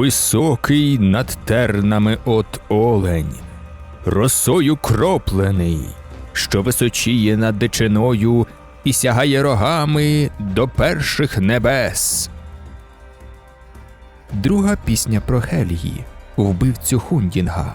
високий над тернами от олень, росою кроплений, що височіє над дичиною і сягає рогами до перших небес. Друга пісня про Хельгі, вбивцю Хундінга.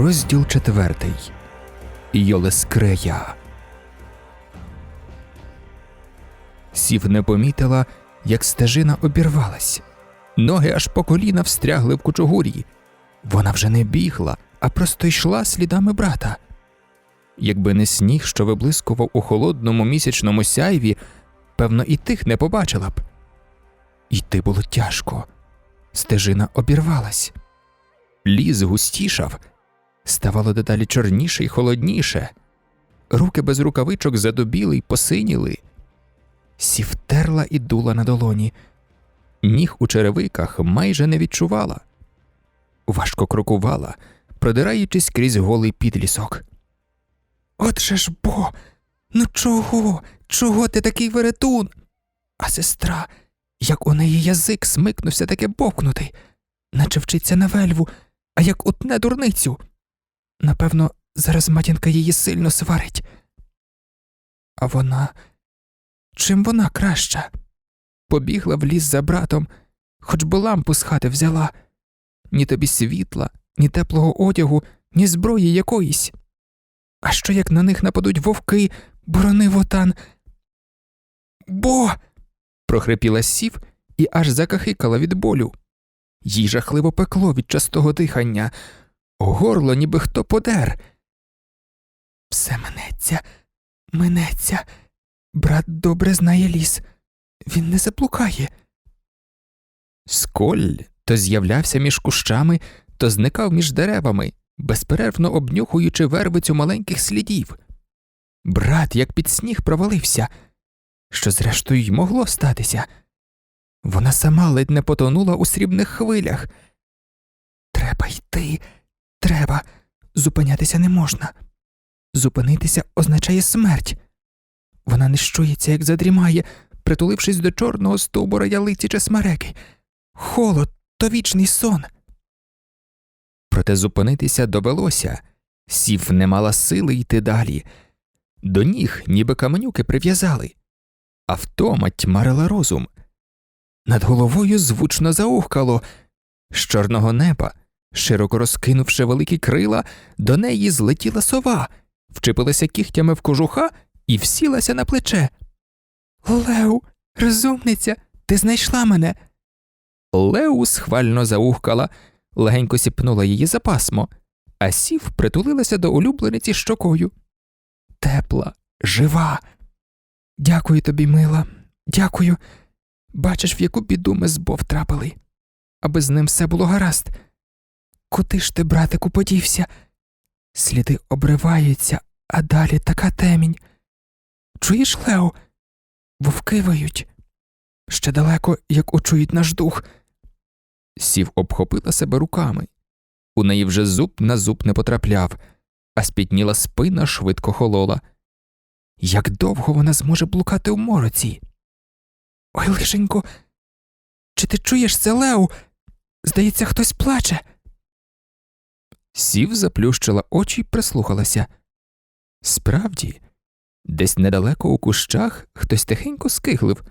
Розділ четвертий. Йолескрея. Сів не помітила, як стежина обірвалась. Ноги аж по коліна встрягли в кучугурі. Вона вже не бігла, а просто йшла слідами брата. Якби не сніг, що виблискував у холодному місячному сяйві, певно, і тих не побачила б. Йти було тяжко. Стежина обірвалась. Ліс густішав, ставало дедалі чорніше й холодніше. Руки без рукавичок задубіли й посиніли. Сів терла і дула на долоні. Ніг у черевиках майже не відчувала. Важко крокувала, продираючись крізь голий підлісок. От же ж бо, ну чого? Чого ти такий веретун? А сестра, як у неї язик смикнувся таке бовкнутий, наче вчиться на вельву, а як утне дурницю. Напевно, зараз матінка її сильно сварить. А вона. Чим вона краща? Побігла в ліс за братом, хоч би лампу з хати взяла. Ні тобі світла, ні теплого одягу, ні зброї якоїсь. А що як на них нападуть вовки, борони вотан? Бо. прохрипіла сів і аж закахикала від болю. Їй жахливо пекло від частого дихання, горло ніби хто подер. Все минеться, минеться. Брат добре знає ліс, він не заблукає. Сколь то з'являвся між кущами, то зникав між деревами, безперервно обнюхуючи вервицю маленьких слідів. Брат, як під сніг, провалився, що, зрештою, й могло статися. Вона сама ледь не потонула у срібних хвилях. Треба йти, треба, зупинятися не можна. Зупинитися означає смерть. Вона не щується, як задрімає, притулившись до чорного стовбура ялиці чи смереки. Холод то вічний сон. Проте зупинитися довелося, сів не мала сили йти далі. До ніг ніби каменюки прив'язали, а втома тьмарила розум. Над головою звучно заухкало. З чорного неба, широко розкинувши великі крила, до неї злетіла сова, вчепилася кігтями в кожуха і всілася на плече. Леу, розумниця, ти знайшла мене. Леу схвально заухкала, легенько сіпнула її за пасмо, а сів притулилася до улюблениці щокою. Тепла, жива. Дякую тобі, мила, дякую. Бачиш, в яку біду ми з Бов трапили, аби з ним все було гаразд. Куди ж ти, братику, подівся? Сліди обриваються, а далі така темінь. Чуєш, Лео? Вовки виють. Ще далеко, як учують наш дух. Сів обхопила себе руками. У неї вже зуб на зуб не потрапляв, а спітніла спина швидко холола. Як довго вона зможе блукати у мороці? Ой, лишенько, чи ти чуєш це, Лео? Здається, хтось плаче. Сів заплющила очі й прислухалася. Справді, десь недалеко у кущах хтось тихенько скиглив,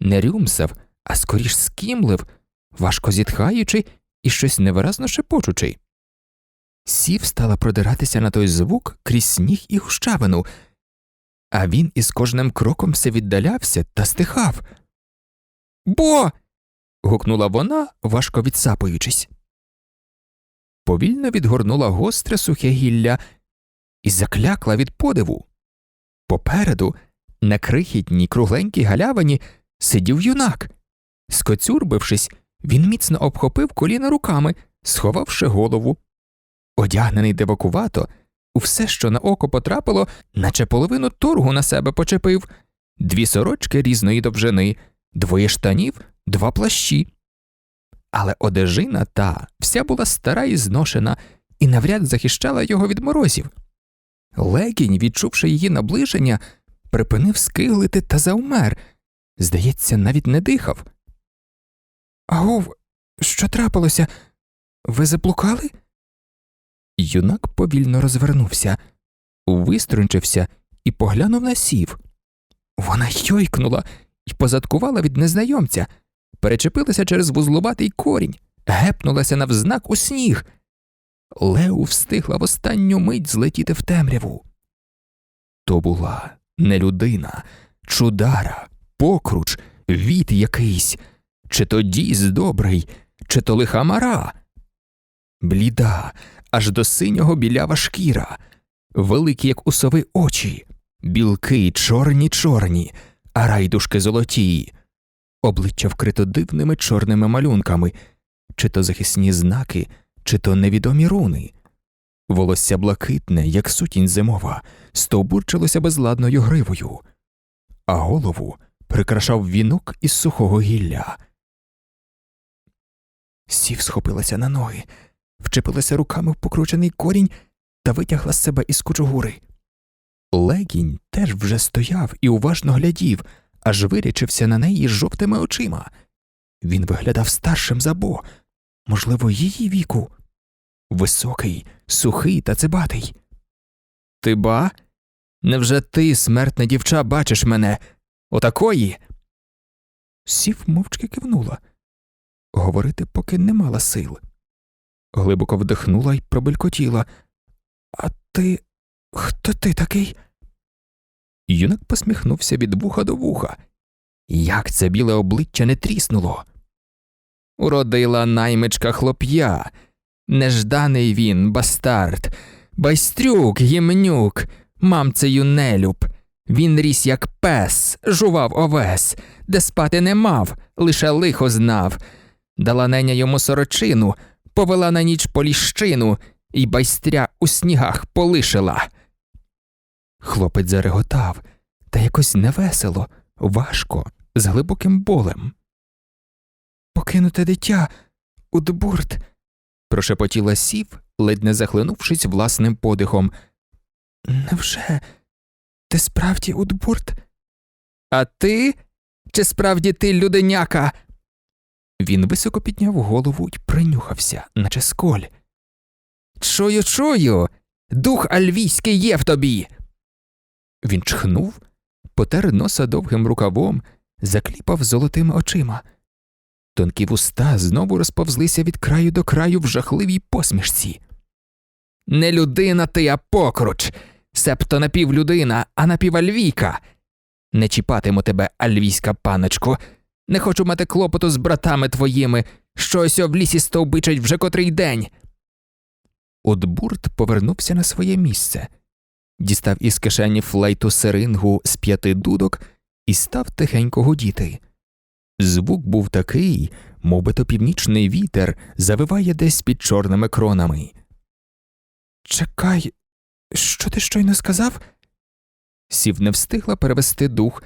не рюмсав, а скоріш скімлив, важко зітхаючи і щось невиразно шепочучи. Сів стала продиратися на той звук крізь сніг і гущавину, а він із кожним кроком все віддалявся та стихав. Бо. гукнула вона, важко відсапуючись. Повільно відгорнула гостре сухе гілля і заклякла від подиву. Попереду, на крихітній кругленькій галявині, сидів юнак. Скоцюрбившись, він міцно обхопив коліна руками, сховавши голову. Одягнений дивакувато, Все, що на око потрапило, наче половину торгу на себе почепив, дві сорочки різної довжини, двоє штанів, два плащі. Але одежина та вся була стара і зношена, і навряд захищала його від морозів. Легінь, відчувши її наближення, припинив скиглити та завмер. Здається, навіть не дихав. Агов, що трапилося? Ви заблукали? Юнак повільно розвернувся, виструнчився і поглянув на сів. Вона йойкнула і позадкувала від незнайомця, перечепилася через вузлуватий корінь, гепнулася навзнак у сніг. Леу встигла в останню мить злетіти в темряву. То була не людина, чудара, покруч, віт якийсь, чи то дійс добрий, чи то лиха мара. Бліда, аж до синього білява шкіра, великі, як у сови очі, білки чорні чорні, а райдушки золоті, обличчя вкрито дивними чорними малюнками, чи то захисні знаки, чи то невідомі руни. Волосся блакитне, як сутінь зимова, стовбурчилося безладною гривою, а голову прикрашав вінок із сухого гілля. Сів схопилася на ноги, вчепилася руками в покручений корінь та витягла з себе із кучугури. Легінь теж вже стояв і уважно глядів, аж вирячився на неї жовтими очима. Він виглядав старшим за Бо, можливо, її віку. Високий, сухий та цибатий. Ти ба? Невже ти, смертна дівча, бачиш мене? Отакої? Сів мовчки кивнула. Говорити поки не мала сил. Глибоко вдихнула й пробелькотіла. А ти. хто ти такий? Юнак посміхнувся від вуха до вуха. Як це біле обличчя не тріснуло? Уродила наймичка хлоп'я. Нежданий він, бастард, байстрюк, гімнюк, мамцею нелюб. Він ріс, як пес, жував овес, де спати не мав, лише лихо знав. Дала неня йому сорочину, повела на ніч поліщину і байстря у снігах полишила. Хлопець зареготав, та якось невесело, важко, з глибоким болем. Покинуте дитя, Удбурт, прошепотіла сів, ледь не захлинувшись власним подихом. Невже ти справді Удбурт? А ти? Чи справді ти люденяка? Він високо підняв голову й принюхався, наче сколь. Чую, чую. Дух альвійський є в тобі. Він чхнув, потер носа довгим рукавом, закліпав золотими очима. Тонкі вуста знову розповзлися від краю до краю в жахливій посмішці. Не людина ти, а покруч, себто напівлюдина, а напівальвійка. Не чіпатиму тебе, альвійська паночко, не хочу мати клопоту з братами твоїми, що ось в лісі стовбичать вже котрий день. Удбурт повернувся на своє місце, дістав із кишені флейту серингу з п'яти дудок і став тихенько гудіти. Звук був такий, мов би то північний вітер завиває десь під чорними кронами. Чекай, що ти щойно сказав? Сів не встигла перевести дух,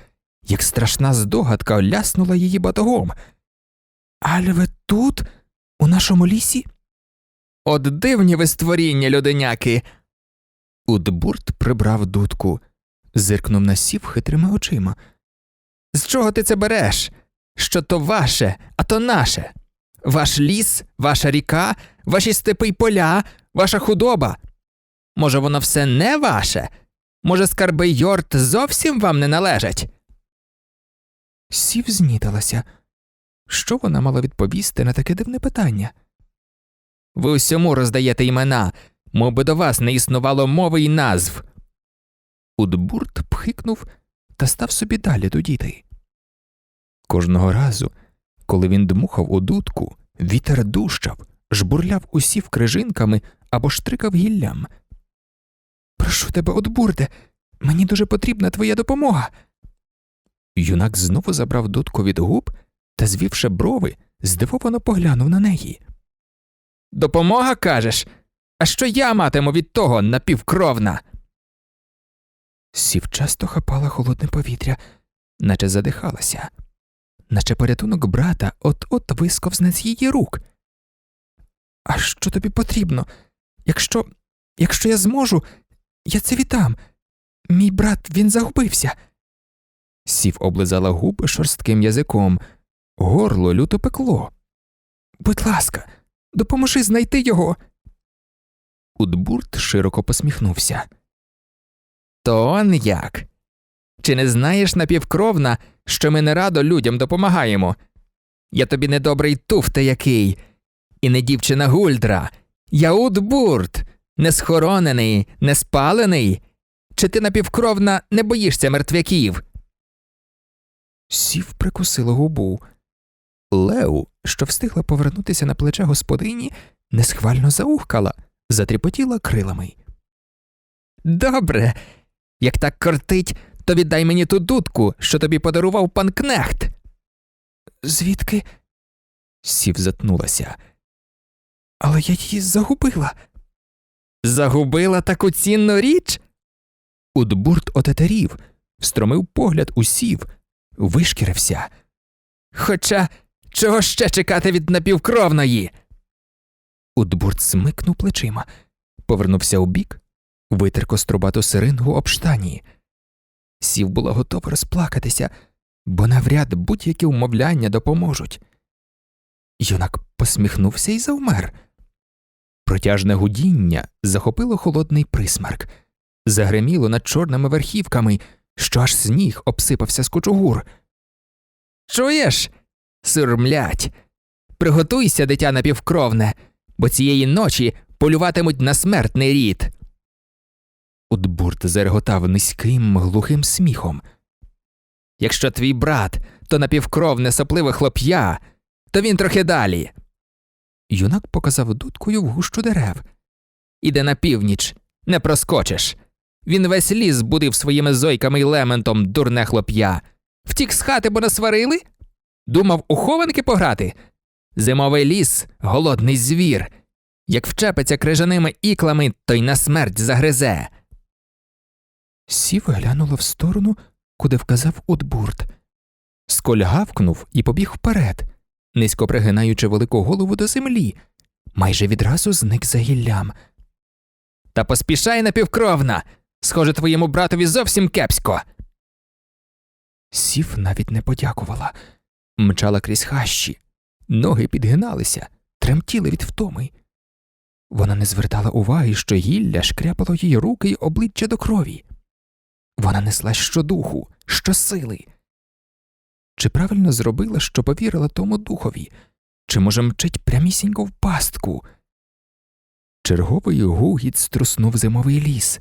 як страшна здогадка ляснула її батогом. Але ви тут, у нашому лісі? От дивні ви створіння, люденяки. Удбурт прибрав дудку, зиркнув на сів хитрими очима. З чого ти це береш? Що то ваше, а то наше. Ваш ліс, ваша ріка, ваші степи й поля, ваша худоба. Може, воно все не ваше? Може, скарби Йорт зовсім вам не належать? Сів знітилася. Що вона мала відповісти на таке дивне питання? Ви усьому роздаєте імена, мов би до вас не існувало мови й назв. Удбурт пхикнув та став собі далі дудіти. Кожного разу, коли він дмухав у дудку, вітер дущав, жбурляв усів крижинками або штрикав гіллям. Прошу тебе, Удбурде, мені дуже потрібна твоя допомога. Юнак знову забрав дудку від губ та, звівши брови, здивовано поглянув на неї. Допомога, кажеш? А що я матиму від того напівкровна? Сів часто хапала холодне повітря, наче задихалася, наче порятунок брата от-от висковзне з її рук. А що тобі потрібно? Якщо якщо я зможу, я це віддам. Мій брат він загубився. Сів облизала губи шорстким язиком, горло люто пекло. Будь ласка, допоможи знайти його. Удбурт широко посміхнувся. То он як? Чи не знаєш напівкровна, що ми не радо людям допомагаємо? Я тобі недобрий туфта який, і не дівчина гульдра. Я Удбурт, не схоронений, не спалений. Чи ти напівкровна не боїшся мертвяків? Сів прикусила губу. Леу, що встигла повернутися на плече господині, несхвально заухкала, затріпотіла крилами. Добре, як так кортить, то віддай мені ту дудку, що тобі подарував пан Кнехт. Звідки? Сів затнулася. Але я її загубила. Загубила таку цінну річ? Удбурт отетерів, встромив погляд у сів, вишкірився. Хоча чого ще чекати від напівкровної? Удбурт смикнув плечима, повернувся у бік, витер кострубату сирингу об штані. Сів була готова розплакатися, бо навряд будь-які умовляння допоможуть. Юнак посміхнувся і завмер. Протяжне гудіння захопило холодний присмерк, загреміло над чорними верхівками, що аж сніг обсипався з кучугур. Чуєш? Сурмлять. Приготуйся, дитя напівкровне, бо цієї ночі полюватимуть на смертний рід. Удбурт зареготав низьким, глухим сміхом. Якщо твій брат то напівкровне сопливе хлоп'я, то він трохи далі. Юнак показав дудкою в гущу дерев. Іде на північ, не проскочиш. Він весь ліс будив своїми зойками й лементом, дурне хлоп'я. Втік з хати, бо насварили? Думав у хованки пограти? Зимовий ліс голодний звір. Як вчепиться крижаними іклами, то й на смерть загризе. Сів глянула в сторону, куди вказав Утбурт. Сколь гавкнув і побіг вперед, низько пригинаючи велику голову до землі, майже відразу зник за гіллям. Та поспішай напівкровна. Схоже, твоєму братові зовсім кепсько. Сів навіть не подякувала, мчала крізь хащі, ноги підгиналися, тремтіли від втоми. Вона не звертала уваги, що гілля шкряпало її руки й обличчя до крові. Вона несла щодуху, щосили. Чи правильно зробила, що повірила тому духові, чи, може, мчить прямісінько в пастку? Черговий гугіт струснув зимовий ліс,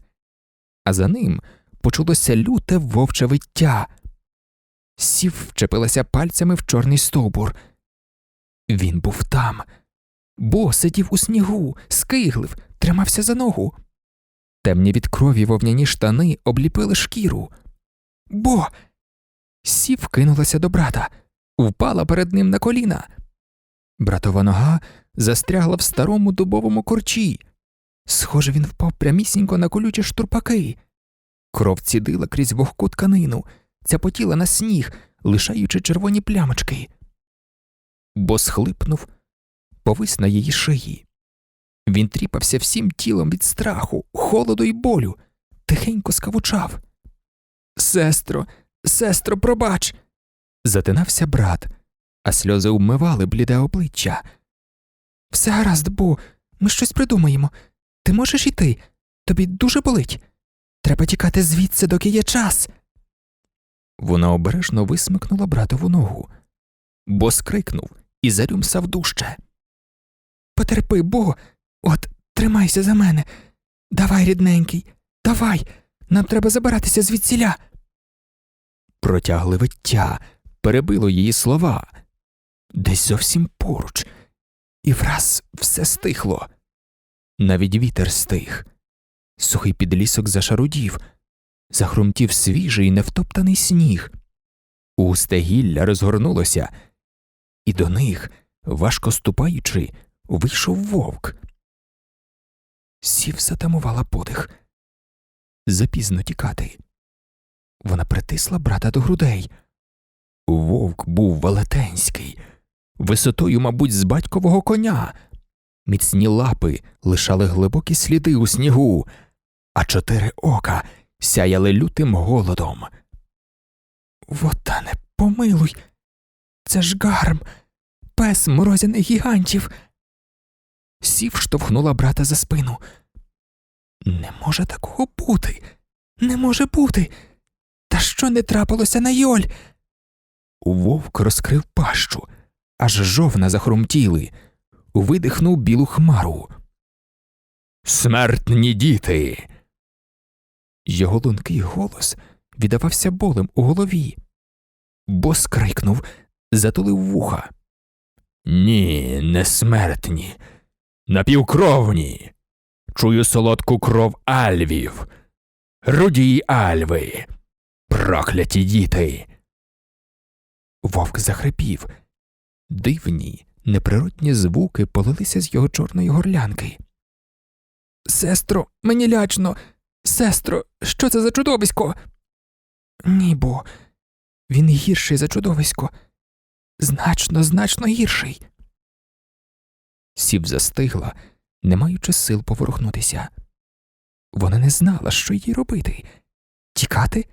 а за ним почулося люте вовче виття. Сів вчепилася пальцями в чорний стовбур. Він був там, бо сидів у снігу, скиглив, тримався за ногу. Темні від крові вовняні штани обліпили шкіру. Бо. Сів кинулася до брата, впала перед ним на коліна. Братова нога застрягла в старому дубовому корчі. Схоже, він впав прямісінько на колючі штурпаки. Кров цідила крізь вогку тканину, цяпотіла на сніг, лишаючи червоні плямочки. Бо схлипнув, повис на її шиї. Він тріпався всім тілом від страху, холоду й болю, тихенько скавучав. Сестро, сестро, пробач. затинався брат, а сльози умивали бліде обличчя. Все гаразд, бо ми щось придумаємо. Ти можеш іти? Тобі дуже болить. Треба тікати звідси, доки є час. Вона обережно висмикнула братову ногу, бо скрикнув і зарюмсав дужче. Потерпи, бо, от, тримайся за мене. Давай, рідненький, давай. Нам треба забиратися звідсіля. Протягли виття, перебило її слова. Десь зовсім поруч, і враз все стихло. Навіть вітер стих. Сухий підлісок зашарудів, захрумтів свіжий невтоптаний сніг. Густе гілля розгорнулося, і до них, важко ступаючи, вийшов вовк. Сів затамувала подих. Запізно тікати. Вона притисла брата до грудей. Вовк був велетенський, висотою, мабуть, з батькового коня. Міцні лапи лишали глибокі сліди у снігу, а чотири ока сяяли лютим голодом. Вотане, помилуй, це ж гарм, пес морозяних гігантів. Сів штовхнула брата за спину. Не може такого бути. Не може бути. Та що не трапилося на Йоль? Вовк розкрив пащу, аж жовна захрумтіли, видихнув білу хмару. Смертні діти. Його лункий голос віддавався болем у голові. Бос крикнув, затулив вуха. Ні, не смертні, напівкровні. Чую солодку кров альвів, руді альви, прокляті діти. Вовк захрипів. Дивні, неприродні звуки полилися з його чорної горлянки. Сестро, мені лячно. Сестро, що це за чудовисько? Ні, бо він гірший за чудовисько. Значно, значно гірший. Сів застигла, не маючи сил поворухнутися. Вона не знала, що їй робити тікати?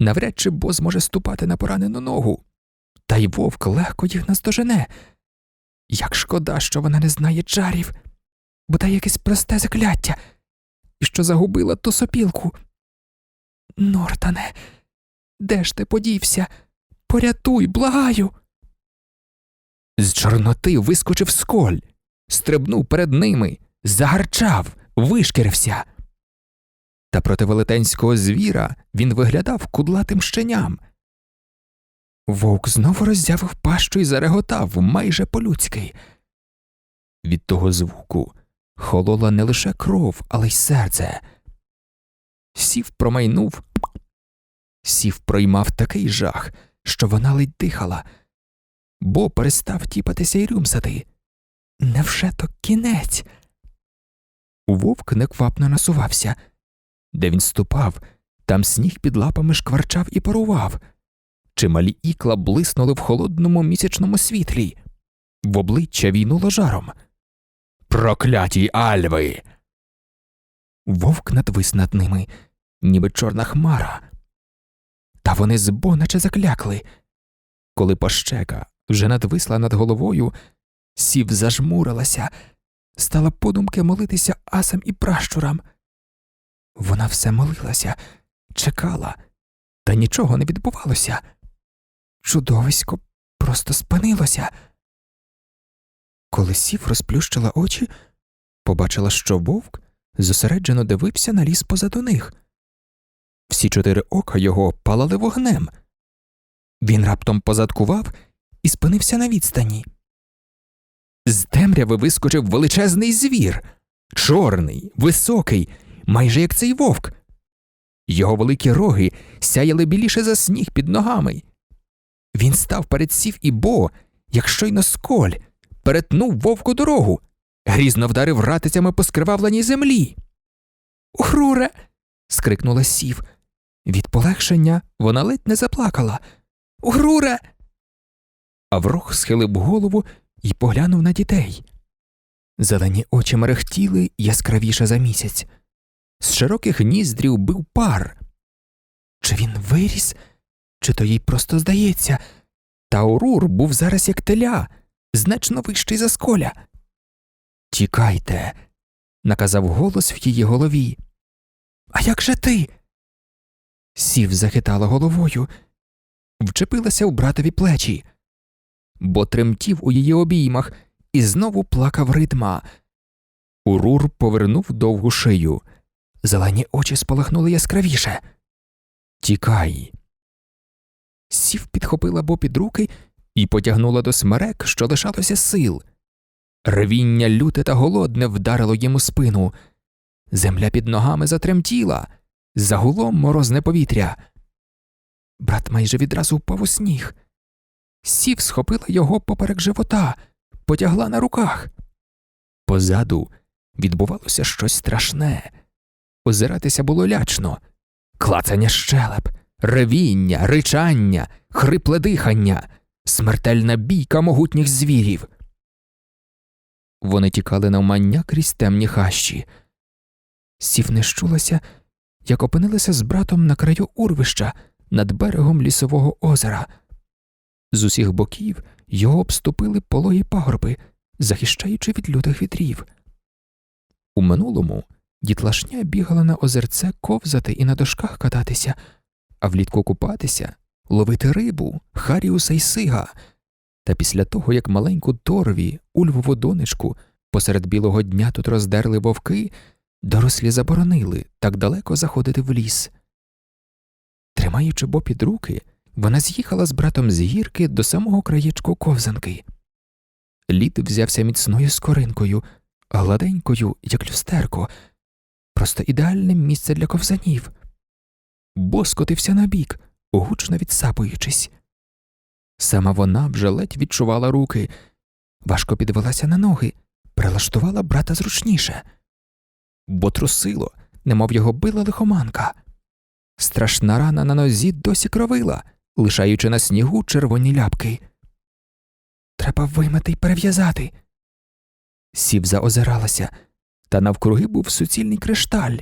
Навряд чи бо зможе ступати на поранену ногу, та й вовк легко їх наздожене. Як шкода, що вона не знає чарів, бодай якесь просте закляття, і що загубила ту сопілку. Нортане, де ж ти подівся? Порятуй, благаю. З Чорноти вискочив сколь, стрибнув перед ними, загарчав, вишкірився. Та проти велетенського звіра він виглядав кудлатим щеням. Вовк знову роззявив пащу і зареготав майже по-людськи. Від того звуку холола не лише кров, але й серце. Сів промайнув, сів проймав такий жах, що вона ледь дихала, бо перестав тіпатися й рюмсати. Невже то кінець? Вовк неквапно насувався. Де він ступав, там сніг під лапами шкварчав і парував. Чималі ікла блиснули в холодному місячному світлі, в обличчя війнуло жаром. Прокляті альви. Вовк надвис над ними, ніби чорна хмара. Та вони збо наче заклякли. Коли пощека вже надвисла над головою, сів зажмурилася, стала подумки молитися асам і пращурам. Вона все молилася, чекала, та нічого не відбувалося. Чудовисько просто спинилося. Коли сів розплющила очі, побачила, що вовк зосереджено дивився на ліс позаду них. Всі чотири ока його палали вогнем. Він раптом позадкував і спинився на відстані. З темряви вискочив величезний звір, чорний, високий, майже як цей вовк. Його великі роги сяяли біліше за сніг під ногами. Він став перед сів і бо, як щойно сколь, перетнув вовку дорогу, грізно вдарив ратицями по скривавленій землі. Уруре. скрикнула сів. Від полегшення вона ледь не заплакала. Уруре. Аврох схилив голову і поглянув на дітей. Зелені очі мерехтіли яскравіше за місяць. З широких ніздрів бив пар. Чи він виріс, чи то їй просто здається, та Орур був зараз як теля, значно вищий за сколя. Тікайте, наказав голос в її голові. А як же ти? Сів захитала головою, вчепилася в братові плечі, бо тремтів у її обіймах і знову плакав ритма. Урур повернув довгу шию. Зелені очі спалахнули яскравіше. Тікай. Сів підхопила бо під руки і потягнула до смерек, що лишалося сил. Ревіння люте та голодне вдарило йому спину. Земля під ногами затремтіла, загуло морозне повітря. Брат майже відразу впав у сніг. Сів схопила його поперек живота, потягла на руках. Позаду відбувалося щось страшне. Озиратися було лячно, клацання щелеп, ревіння, ричання, хрипле дихання, смертельна бійка могутніх звірів. Вони тікали навмання крізь темні хащі. Сів не щулася, як опинилися з братом на краю урвища над берегом лісового озера. З усіх боків його обступили пологі пагорби, захищаючи від лютих вітрів. У минулому дітлашня бігала на озерце ковзати і на дошках кататися, а влітку купатися, ловити рибу, Харіуса й сига. Та після того, як маленьку Торві, ульвову донечку, посеред білого дня тут роздерли вовки, дорослі заборонили так далеко заходити в ліс. Тримаючи Бо під руки, вона з'їхала з братом з гірки до самого краєчку ковзанки. Лід взявся міцною скоринкою, гладенькою, як люстерко, просто ідеальне місце для ковзанів. Бо скотився набік, гучно відсапуючись. Сама вона вже ледь відчувала руки, важко підвелася на ноги, прилаштувала брата зручніше, бо трусило, немов його била лихоманка. Страшна рана на нозі досі кровила, лишаючи на снігу червоні ляпки. Треба вимити й перев'язати. Сів заозиралася, та навкруги був суцільний кришталь.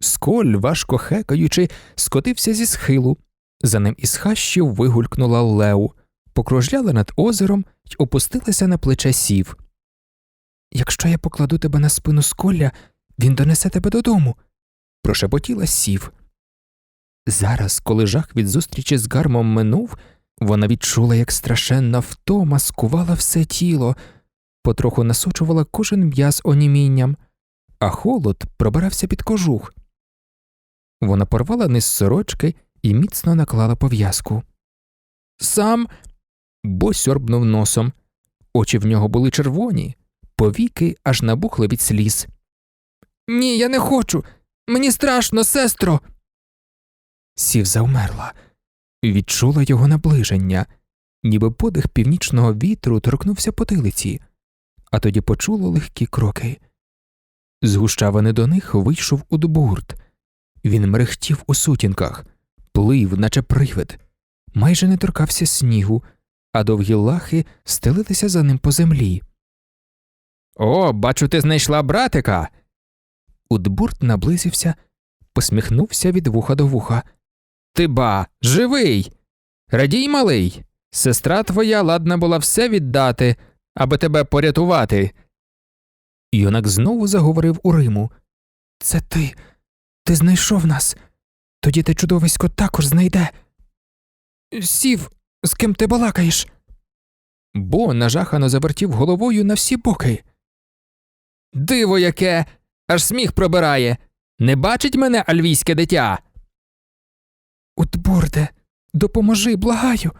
Сколь, важко хекаючи, скотився зі схилу. За ним із хащів вигулькнула Леу, покружляла над озером й опустилася на плече сів. Якщо я покладу тебе на спину сколля, він донесе тебе додому, прошепотіла сів. Зараз, коли жах від зустрічі з гармом минув, вона відчула, як страшенна втома скувала все тіло, потроху насочувала кожен м'яз онімінням, а холод пробирався під кожух. Вона порвала низ сорочки і міцно наклала пов'язку. Сам бо сьорбнув носом. Очі в нього були червоні, повіки аж набухли від сліз. Ні, я не хочу. Мені страшно, сестро. Сів завмерла, відчула його наближення, ніби подих північного вітру торкнувся потилиці, а тоді почула легкі кроки. З до них вийшов Удбурт. Він мерехтів у сутінках, плив, наче привид, майже не торкався снігу, а довгі лахи стелилися за ним по землі. О, бачу, ти знайшла братика. Удбурт наблизився, посміхнувся від вуха до вуха. Ти ба, живий. Радій, малий. Сестра твоя ладна була все віддати, аби тебе порятувати. Юнак знову заговорив у Риму. Це ти. Ти знайшов нас. Тоді те чудовисько також знайде. Сів, з ким ти балакаєш? Бо нажахано завертів головою на всі боки. Диво яке, аж сміх пробирає. Не бачить мене альвійське дитя. Утборде, допоможи, благаю.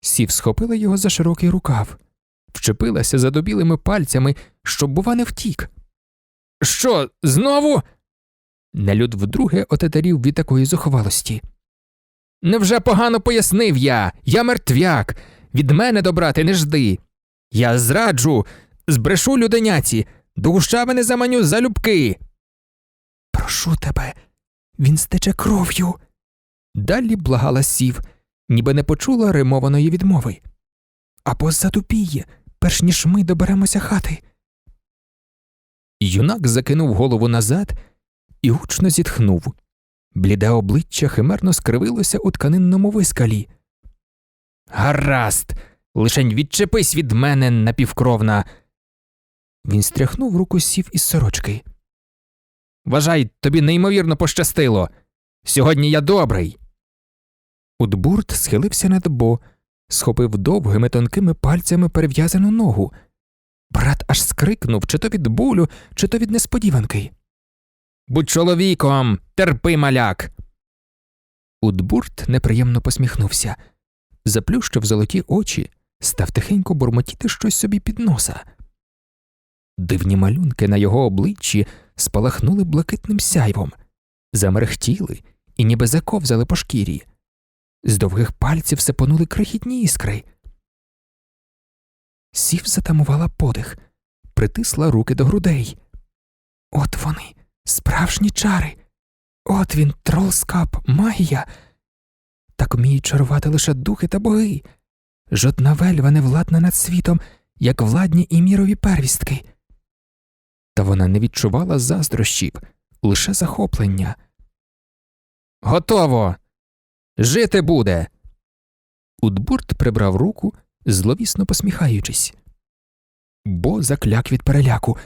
Сів схопила його за широкий рукав, вчепилася за добілими пальцями, щоб, бува, не втік. Що, знову? Нелюд вдруге отетарів від такої зухвалості. Невже погано пояснив я, я мертвяк, від мене добрати не жди. Я зраджу, збрешу люденяці, до гущавини заманю залюбки. Прошу тебе, він стече кров'ю. Далі благала сів, ніби не почула римованої відмови. Або затупіє, перш ніж ми доберемося хати. Юнак закинув голову назад і гучно зітхнув. Бліде обличчя химерно скривилося у тканинному вискалі. Гаразд, лишень відчепись від мене напівкровна. Він стряхнув руку сів із сорочки. Вважай, тобі неймовірно пощастило. Сьогодні я добрий. Удбурт схилився над бо, схопив довгими тонкими пальцями перев'язану ногу. Брат аж скрикнув чи то від болю, чи то від несподіванки. Будь чоловіком, терпи маляк. Удбурт неприємно посміхнувся, заплющив золоті очі, став тихенько бурмотіти щось собі під носа. Дивні малюнки на його обличчі спалахнули блакитним сяйвом, замерехтіли і ніби заковзали по шкірі. З довгих пальців сипонули крихітні іскри. Сів затамувала подих, притисла руки до грудей. От вони, справжні чари. От він, тролскап, магія. Так вміють чарувати лише духи та боги. Жодна вельва не владна над світом, як владні і мірові первістки. Та вона не відчувала заздрощів, лише захоплення. Готово. Жити буде. Удбурт прибрав руку, зловісно посміхаючись. Бо закляк від переляку,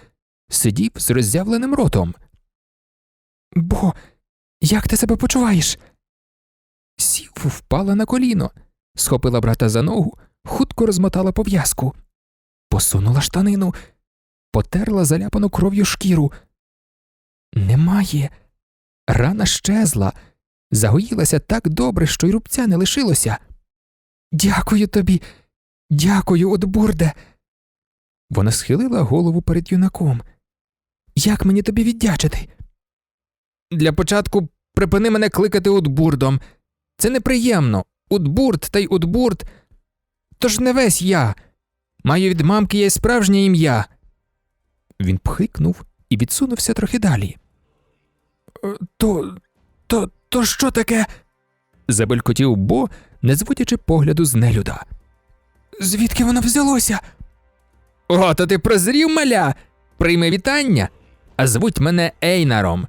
сидів з роззявленим ротом. Бо, як ти себе почуваєш? Сів впала на коліно, схопила брата за ногу, хутко розмотала пов'язку, посунула штанину, потерла заляпану кров'ю шкіру. Немає. Рана щезла, загоїлася так добре, що й рубця не лишилося. Дякую тобі, дякую, Отбурде. Вона схилила голову перед юнаком. Як мені тобі віддячити? Для початку припини мене кликати Утбурдом. Це неприємно. Утбурд та й Утбурд. Тож не весь я. Маю від мамки є справжнє ім'я. Він пхикнув і відсунувся трохи далі. «Е, То, то, то що таке? забелькотів Бо, не зводячи погляду з нелюда. Звідки воно взялося? О, то ти прозрів маля. Прийми вітання. А звуть мене Ейнаром.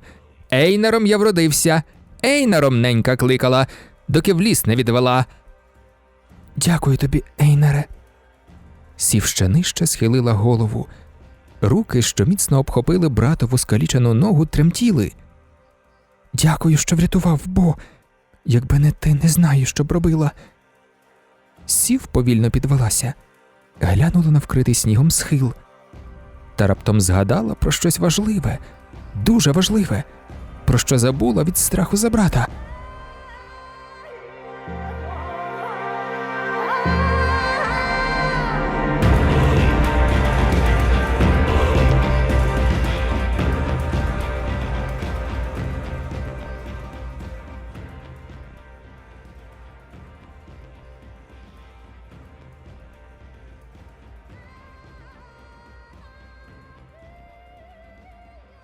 Ейнаром я вродився. Ейнаром ненька кликала, доки в ліс не відвела. Дякую тобі, Ейнаре. Сів ще нижче схилила голову. Руки, що міцно обхопили братову скалічену ногу, тремтіли. Дякую, що врятував, бо якби не ти не знаю, що б робила. Сів повільно підвелася, глянула на вкритий снігом схил та раптом згадала про щось важливе, дуже важливе, про що забула від страху за брата.